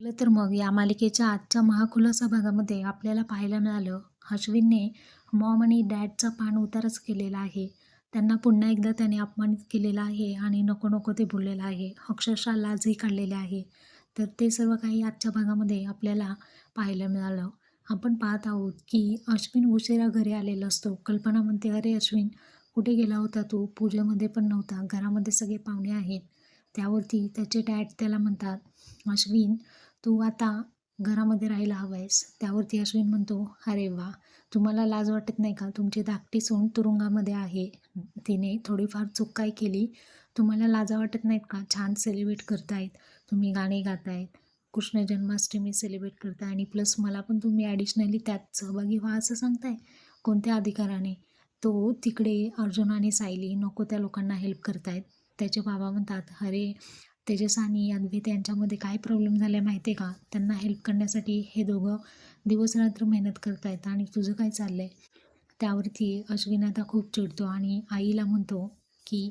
तर मग या मालिकेच्या आजच्या महाखुलासा भागामध्ये आपल्याला पाहायला मिळालं अश्विनने मॉम आणि डॅडचा पान उतारच केलेला आहे. त्यांना पुन्हा एकदा त्याने अपमानित केलेला आहे आणि नको नको ते बोललेलं आहे. अक्षरशः लाजही काढलेले आहे. तर ते सर्व काही आजच्या भागामध्ये आपल्याला पाहायला मिळालं. आपण पाहत आहोत की अश्विन उशिरा घरी आलेला असतो. कल्पना म्हणते अरे अश्विन कुठे गेला होता तू? पूजेमध्ये पण नव्हता. घरामध्ये सगळे पाहुणे आहेत. त्यावरती त्याचे डॅड त्याला म्हणतात अश्विन तू आता घरामध्ये राहायला हवं आहेस त्यावरती अश्विन म्हणतो अरे वा तुम्हाला लाज वाटत नाही का? तुमची धाकटी सून तुरुंगामध्ये आहे. तिने थोडीफार चूक काय केली? तुम्हाला लाजा वाटत नाहीत का? छान सेलिब्रेट करतायत. तुम्ही गाणे गातायत. कृष्ण जन्माष्टमी सेलिब्रेट करताय आणि प्लस मला पण तुम्ही ॲडिशनली त्यात सहभागी व्हा असं सांगताय कोणत्या अधिकाराने? तो तिकडे अर्जुन आणि सायली नको त्या लोकांना हेल्प करतायत. त्याचे बाबा म्हणतात अरे तेजस आणि अद्वैत यांच्यामध्ये काय प्रॉब्लेम झाला आहे माहिती आहे का? त्यांना हेल्प करण्यासाठी हे दोघं दिवसरात्र मेहनत करत आहेत आणि तुझं काय चाललं आहे त्यावरती अश्विन आता खूप चिडतो आणि आईला म्हणतो की